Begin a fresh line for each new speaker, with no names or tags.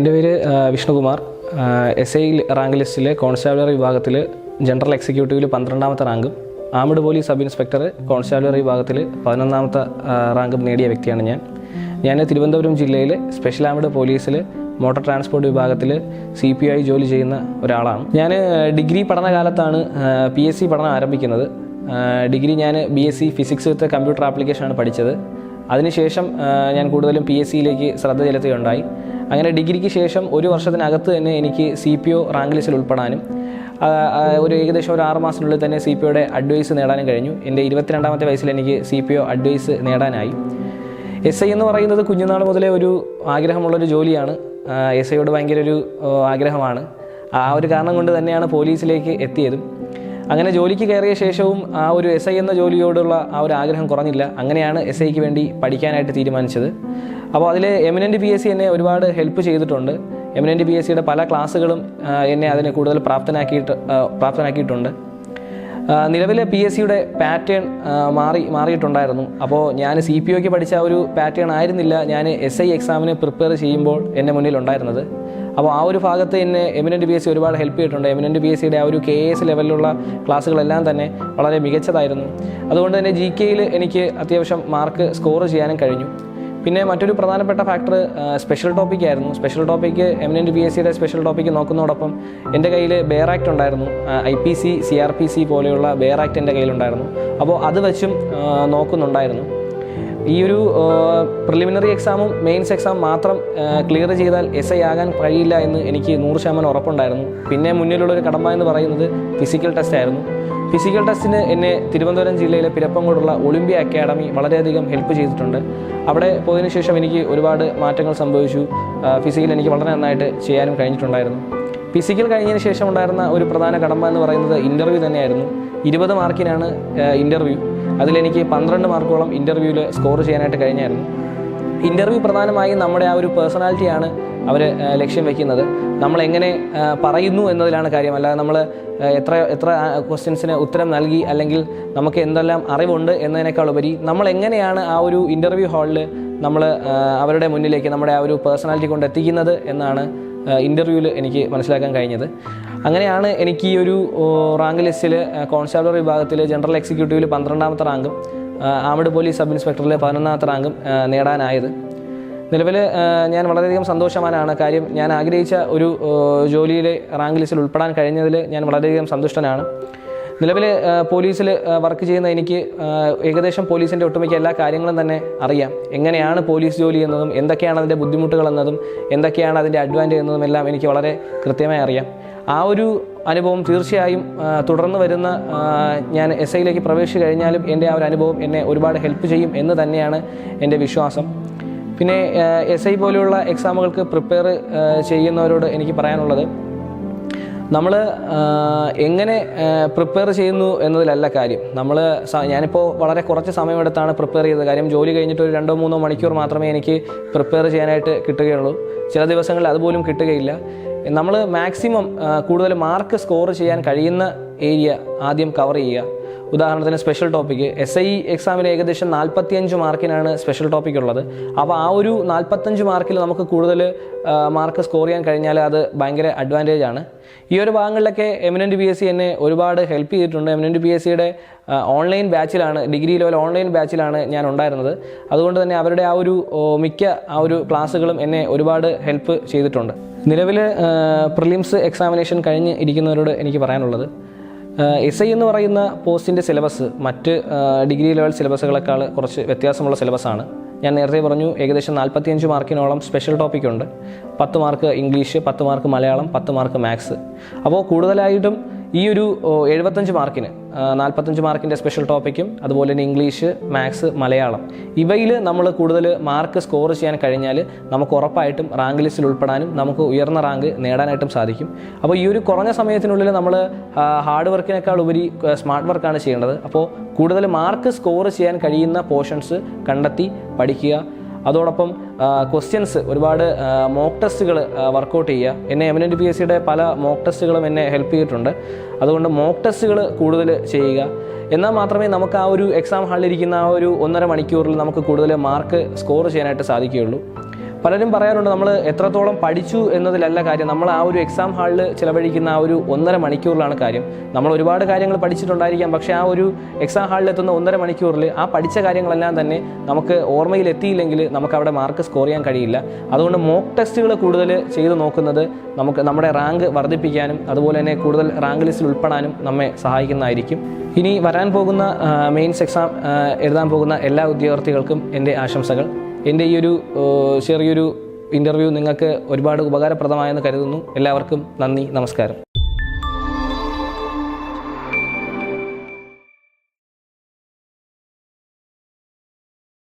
എന്റെ പേര് Vishnukumar. S I rank ലിസ്റ്റിലെ കോൺസ്റ്റാബുലറി വിഭാഗത്തിൽ ജനറൽ എക്സിക്യൂട്ടീവിൽ പന്ത്രണ്ടാമത്തെ റാങ്കും armed police sub inspector constabulary വിഭാഗത്തിൽ പതിനൊന്നാമത്തെ റാങ്കും നേടിയ വ്യക്തിയാണ് ഞാൻ. ഞാൻ തിരുവനന്തപുരം ജില്ലയിലെ സ്പെഷ്യൽ ആംഡ് പോലീസിൽ മോട്ടോർ ട്രാൻസ്പോർട്ട് വിഭാഗത്തിൽ സി പി ഐ ജോലി ചെയ്യുന്ന ഒരാളാണ്. ഞാൻ ഡിഗ്രി പഠനകാലത്താണ് പി എസ് സി പഠനം ആരംഭിക്കുന്നത്. ഡിഗ്രി ഞാൻ B S C physics with computer ആപ്ലിക്കേഷനാണ് പഠിച്ചത്. അതിനുശേഷം ഞാൻ കൂടുതലും പി എസ് സിയിലേക്ക് ശ്രദ്ധ ചെലുത്തുകയുണ്ടായി. അങ്ങനെ ഡിഗ്രിക്ക് ശേഷം ഒരു വർഷത്തിനകത്ത് തന്നെ എനിക്ക് സി പി ഒ റാങ്ക് ലിസ്റ്റിൽ ഉൾപ്പെടാനും ഒരു ഏകദേശം ഒരു ആറ് മാസത്തിനുള്ളിൽ തന്നെ സി പി ഒയുടെ അഡ്വൈസ് നേടാനും കഴിഞ്ഞു. എന്റെ ഇരുപത്തിരണ്ടാമത്തെ വയസ്സിൽ എനിക്ക് സി പി ഒ അഡ്വൈസ് നേടാനായി. എസ് ഐ എന്ന് പറയുന്നത് കുഞ്ഞുനാൾ മുതലേ ഒരു ആഗ്രഹമുള്ളൊരു ജോലിയാണ്. എസ് ഐയോട് ഭയങ്കര ഒരു ആഗ്രഹമാണ്. ആ ഒരു കാരണം കൊണ്ട് തന്നെയാണ് പോലീസിലേക്ക് എത്തിയതും. അങ്ങനെ ജോലിക്ക് കയറിയ ശേഷവും ആ ഒരു എസ് ഐ എന്ന ജോലിയോടുള്ള ആ ഒരു ആഗ്രഹം കുറഞ്ഞില്ല. അങ്ങനെയാണ് എസ് ഐക്ക് വേണ്ടി പഠിക്കാനായിട്ട് തീരുമാനിച്ചത്. അപ്പോൾ അതിൽ എമിനന്റ് പി എസ് സി എന്നെ ഒരുപാട് ഹെൽപ്പ് ചെയ്തിട്ടുണ്ട്. എമിനന്റ് പി എസ് സിയുടെ പല ക്ലാസ്സുകളും എന്നെ അതിന് കൂടുതൽ പ്രാപ്തനാക്കിയിട്ട് പ്രാപ്തനാക്കിയിട്ടുണ്ട്. നിലവിലെ പി എസ് സിയുടെ പാറ്റേൺ മാറി മാറിയിട്ടുണ്ടായിരുന്നു. അപ്പോൾ ഞാൻ സി പി ഒക്ക് പഠിച്ച ഒരു പാറ്റേൺ ആയിരുന്നില്ല. ഞാൻ എസ് ഐ എക്സാമിന് പ്രിപ്പയർ ചെയ്യുമ്പോൾ എന്റെ മുന്നിൽ ഉണ്ടായിരുന്നത് അപ്പോൾ ആ ഒരു ഭാഗത്ത് എന്നെ എമിനന്റ് പി എസ് സി ഒരുപാട് ഹെൽപ്പ് ചെയ്തിട്ടുണ്ട്. എമിനന്റ് പി എസ് സിയുടെ ആ ഒരു കെ എസ് ലെവലിലുള്ള ക്ലാസ്സുകളെല്ലാം തന്നെ വളരെ മികച്ചതായിരുന്നു. അതുകൊണ്ട് തന്നെ ജി കെയിൽ എനിക്ക് അത്യാവശ്യം മാർക്ക് സ്കോർ ചെയ്യാനും കഴിഞ്ഞു. പിന്നെ മറ്റൊരു പ്രധാനപ്പെട്ട ഫാക്ടർ സ്പെഷ്യൽ ടോപ്പിക് ആയിരുന്നു. Special topic eminent P S സിയുടെ സ്പെഷ്യൽ ടോപ്പിക്ക് നോക്കുന്നതോടൊപ്പം എന്റെ കയ്യിൽ ബെയർ ആക്ട് ഉണ്ടായിരുന്നു. I P C C R P C പോലെയുള്ള ബെയർ ആക്ട് എന്റെ കയ്യിലുണ്ടായിരുന്നു. അപ്പോൾ അത് വെച്ചും നോക്കുന്നുണ്ടായിരുന്നു. ഈ ഒരു പ്രിലിമിനറി എക്സാമും മെയിൻസ് എക്സാം മാത്രം ക്ലിയർ ചെയ്താൽ എസ് ഐ ആകാൻ കഴിയില്ല എന്ന് എനിക്ക് നൂറ് ശതമാനം ഉറപ്പുണ്ടായിരുന്നു. പിന്നെ മുന്നിലുള്ളൊരു കടമ്പ എന്ന് പറയുന്നത് ഫിസിക്കൽ ടെസ്റ്റ് ആയിരുന്നു. ഫിസിക്കൽ ടെസ്റ്റിന് എന്നെ തിരുവനന്തപുരം ജില്ലയിലെ പിരപ്പങ്കോടുള്ള ഒളിമ്പ്യ അക്കാഡമി വളരെയധികം ഹെൽപ്പ് ചെയ്തിട്ടുണ്ട്. അവിടെ പോയതിനു ശേഷം എനിക്ക് ഒരുപാട് മാറ്റങ്ങൾ സംഭവിച്ചു. ഫിസിക്കൽ എനിക്ക് വളരെ നന്നായിട്ട് ചെയ്യാനും കഴിഞ്ഞിട്ടുണ്ടായിരുന്നു. ഫിസിക്കൽ കഴിഞ്ഞതിന് ശേഷം ഉണ്ടായിരുന്ന ഒരു പ്രധാന കടമ്പ എന്ന് പറയുന്നത് ഇന്റർവ്യൂ തന്നെയായിരുന്നു. ഇരുപത് മാർക്കിനാണ് ഇന്റർവ്യൂ അതിലെനിക്ക് പന്ത്രണ്ട് മാർക്കോളം ഇന്റർവ്യൂവിൽ സ്കോർ ചെയ്യാനായിട്ട് കഴിഞ്ഞായിരുന്നു. ഇന്റർവ്യൂ പ്രധാനമായും നമ്മുടെ ആ ഒരു പേഴ്സണാലിറ്റിയാണ് അവർ ലക്ഷ്യം വെക്കുന്നത്. നമ്മൾ എങ്ങനെ പറയുന്നു എന്നതിലാണ് കാര്യം. അല്ലാതെ നമ്മൾ എത്ര എത്ര ക്വസ്റ്റ്യൻസിന് ഉത്തരം നൽകി അല്ലെങ്കിൽ നമുക്ക് എന്തെല്ലാം അറിവുണ്ട് എന്നതിനേക്കാൾ ഉപരി നമ്മൾ എങ്ങനെയാണ് ആ ഒരു ഇന്റർവ്യൂ ഹാളിൽ നമ്മൾ അവരുടെ മുന്നിലേക്ക് നമ്മുടെ ആ ഒരു പേഴ്സണാലിറ്റി കൊണ്ട് എത്തിക്കുന്നത് എന്നാണ് ഇന്റർവ്യൂവിൽ എനിക്ക് മനസ്സിലാക്കാൻ കഴിഞ്ഞത്. അങ്ങനെയാണ് എനിക്ക് ഈ ഒരു റാങ്ക് ലിസ്റ്റിൽ കോൺസ്റ്റാബിൾ വിഭാഗത്തിൽ ജനറൽ എക്സിക്യൂട്ടീവിൽ പന്ത്രണ്ടാമത്തെ റാങ്കും ആമഡ് പോലീസ് സബ് ഇൻസ്പെക്ടറിൽ പതിനൊന്നാമത്തെ റാങ്കും നേടാനായത്. നിലവിൽ ഞാൻ വളരെയധികം സന്തോഷവാനാണ്. കാര്യം ഞാൻ ആഗ്രഹിച്ച ഒരു ജോലിയിലെ റാങ്ക് ലിസ്റ്റിൽ ഉൾപ്പെടാൻ കഴിഞ്ഞതിൽ ഞാൻ വളരെയധികം സന്തുഷ്ടനാണ്. നിലവിൽ പോലീസിൽ വർക്ക് ചെയ്യുന്ന എനിക്ക് ഏകദേശം പോലീസിന്റെ ഒട്ടുമിക്ക എല്ലാ കാര്യങ്ങളും തന്നെ അറിയാം. എങ്ങനെയാണ് പോലീസ് ജോലി എന്നതും എന്തൊക്കെയാണ് അതിന്റെ ബുദ്ധിമുട്ടുകൾ എന്നതും എന്തൊക്കെയാണ് അതിന്റെ അഡ്വാന്റേജ് എന്നതും എല്ലാം എനിക്ക് വളരെ കൃത്യമായി അറിയാം. ആ ഒരു അനുഭവം തീർച്ചയായും തുടർന്ന് വരുന്ന ഞാൻ എസ് ഐയിലേക്ക് പ്രവേശിച്ചു കഴിഞ്ഞാലും എന്റെ ആ ഒരു അനുഭവം എന്നെ ഒരുപാട് ഹെൽപ്പ് ചെയ്യും എന്ന് തന്നെയാണ് എന്റെ വിശ്വാസം. പിന്നെ എസ് ഐ പോലെയുള്ള എക്സാമുകൾക്ക് പ്രിപ്പയർ ചെയ്യുന്നവരോട് എനിക്ക് പറയാനുള്ളത് നമ്മൾ എങ്ങനെ പ്രിപ്പയർ ചെയ്യുന്നു എന്നതിലല്ല കാര്യം. നമ്മൾ ഞാനിപ്പോൾ വളരെ കുറച്ച് സമയമെടുത്താണ് പ്രിപ്പയർ ചെയ്തത്. കാര്യം ജോലി കഴിഞ്ഞിട്ട് ഒരു രണ്ടോ മൂന്നോ മണിക്കൂർ മാത്രമേ എനിക്ക് പ്രിപ്പയർ ചെയ്യാനായിട്ട് കിട്ടുകയുള്ളൂ. ചില ദിവസങ്ങളിൽ അതുപോലും കിട്ടുകയില്ല. നമ്മൾ മാക്സിമം കൂടുതൽ മാർക്ക് സ്കോർ ചെയ്യാൻ കഴിയുന്ന ഏരിയ ആദ്യം കവർ ചെയ്യുക. ഉദാഹരണത്തിന് സ്പെഷ്യൽ ടോപ്പിക്ക് എസ് ഐ എക്സാമിൽ ഏകദേശം നാൽപ്പത്തിയഞ്ച് മാർക്കിനാണ് സ്പെഷ്യൽ ടോപ്പിക് ഉള്ളത്. അപ്പോൾ ആ ഒരു നാൽപ്പത്തഞ്ച് മാർക്കിൽ നമുക്ക് കൂടുതൽ മാർക്ക് സ്കോർ ചെയ്യാൻ കഴിഞ്ഞാൽ അത് ഭയങ്കര അഡ്വാന്റേജ് ആണ്. ഈ ഒരു ഭാഗങ്ങളിലൊക്കെ എമിനന്റ് പി എസ് സി എന്നെ ഒരുപാട് ഹെൽപ്പ് ചെയ്തിട്ടുണ്ട്. എമിനന്റ് പി എസ് സിയുടെ ഓൺലൈൻ ബാച്ചിലാണ് ഡിഗ്രി ലെവൽ ഓൺലൈൻ ബാച്ചിലാണ് ഞാൻ ഉണ്ടായിരുന്നത്. അതുകൊണ്ട് തന്നെ അവരുടെ ആ ഒരു മിക്ക ആ ഒരു ക്ലാസ്സുകളും എന്നെ ഒരുപാട് ഹെൽപ്പ് ചെയ്തിട്ടുണ്ട്. നിലവിൽ പ്രിലിംസ് എക്സാമിനേഷൻ കഴിഞ്ഞ് ഇരിക്കുന്നവരോട് എനിക്ക് പറയാനുള്ളത് എസ് ഐ എന്ന് പറയുന്ന പോസ്റ്റിന്റെ സിലബസ് മറ്റ് ഡിഗ്രി ലെവൽ സിലബസുകളെക്കാൾ കുറച്ച് വ്യത്യാസമുള്ള സിലബസാണ്. ഞാൻ നേരത്തെ പറഞ്ഞു ഏകദേശം നാൽപ്പത്തിയഞ്ച് മാർക്കിനോളം സ്പെഷ്യൽ ടോപ്പിക് ഉണ്ട്. പത്ത് മാർക്ക് ഇംഗ്ലീഷ് പത്ത് മാർക്ക് മലയാളം പത്ത് മാർക്ക് മാത്സ്. അപ്പോൾ കൂടുതലായിട്ടും ഈ ഒരു എഴുപത്തഞ്ച് മാർക്കിന് നാൽപ്പത്തഞ്ച് മാർക്കിന്റെ സ്പെഷ്യൽ ടോപ്പിക്കും അതുപോലെ തന്നെ ഇംഗ്ലീഷ് മാത്സ് മലയാളം. ഇവയിൽ നമ്മൾ കൂടുതൽ മാർക്ക് സ്കോർ ചെയ്യാൻ കഴിഞ്ഞാൽ നമുക്ക് ഉറപ്പായിട്ടും റാങ്ക് ലിസ്റ്റിൽ ഉൾപ്പെടാനും നമുക്ക് ഉയർന്ന റാങ്ക് നേടാനായിട്ടും സാധിക്കും. അപ്പോൾ ഈ ഒരു കുറഞ്ഞ സമയത്തിനുള്ളിൽ നമ്മൾ ഹാർഡ് വർക്കിനേക്കാൾ ഉപരി സ്മാർട്ട് വർക്കാണ് ചെയ്യേണ്ടത്. അപ്പോൾ കൂടുതൽ മാർക്ക് സ്കോർ ചെയ്യാൻ കഴിയുന്ന പോർഷൻസ് കണ്ടെത്തി പഠിക്കുക അതോടൊപ്പം ക്വസ്റ്റ്യൻസ് ഒരുപാട് മോക്ക് ടെസ്റ്റുകൾ വർക്കൗട്ട് ചെയ്യുക. എന്നെ എമിനന്റ് പി എസ് സിയുടെ പല മോക്ക് ടെസ്റ്റുകളും എന്നെ ഹെൽപ്പ് ചെയ്തിട്ടുണ്ട്. അതുകൊണ്ട് മോക്ക് ടെസ്റ്റുകൾ കൂടുതൽ ചെയ്യുക. എന്നാൽ മാത്രമേ നമുക്ക് ആ ഒരു എക്സാം ഹാളിലിരിക്കുന്ന ആ ഒരു ഒന്നര മണിക്കൂറിൽ നമുക്ക് കൂടുതൽ മാർക്ക് സ്കോർ ചെയ്യാനായിട്ട് സാധിക്കുകയുള്ളൂ. പലരും പറയാറുണ്ട് നമ്മൾ എത്രത്തോളം പഠിച്ചു എന്നതിലല്ല കാര്യം. നമ്മൾ ആ ഒരു എക്സാം ഹാളിൽ ചിലവഴിക്കുന്ന ആ ഒരു ഒന്നര മണിക്കൂറിലാണ് കാര്യം. നമ്മൾ ഒരുപാട് കാര്യങ്ങൾ പഠിച്ചിട്ടുണ്ടായിരിക്കാം പക്ഷേ ആ ഒരു എക്സാം ഹാളിൽ എത്തുന്ന ഒന്നര മണിക്കൂറിൽ ആ പഠിച്ച കാര്യങ്ങളെല്ലാം തന്നെ നമുക്ക് ഓർമ്മയിൽ എത്തിയില്ലെങ്കിൽ നമുക്ക് അവിടെ മാർക്ക് സ്കോർ ചെയ്യാൻ കഴിയില്ല. അതുകൊണ്ട് മോക്ക് ടെസ്റ്റുകൾ കൂടുതൽ ചെയ്തു നോക്കുന്നത് നമുക്ക് നമ്മുടെ റാങ്ക് വർദ്ധിപ്പിക്കാനും അതുപോലെ തന്നെ കൂടുതൽ റാങ്ക് ലിസ്റ്റിൽ ഉൾപ്പെടാനും നമ്മെ സഹായിക്കുന്നതായിരിക്കും. ഇനി വരാൻ പോകുന്ന മെയിൻസ് എക്സാം എഴുതാൻ പോകുന്ന എല്ലാ ഉദ്യോഗാർത്ഥികൾക്കും എന്റെ ആശംസകൾ. എന്റെ ഈ ഒരു ചെറിയൊരു ഇന്റർവ്യൂ നിങ്ങൾക്ക് ഒരുപാട് ഉപകാരപ്രദമായെന്ന് കരുതുന്നു. എല്ലാവർക്കും നന്ദി നമസ്കാരം.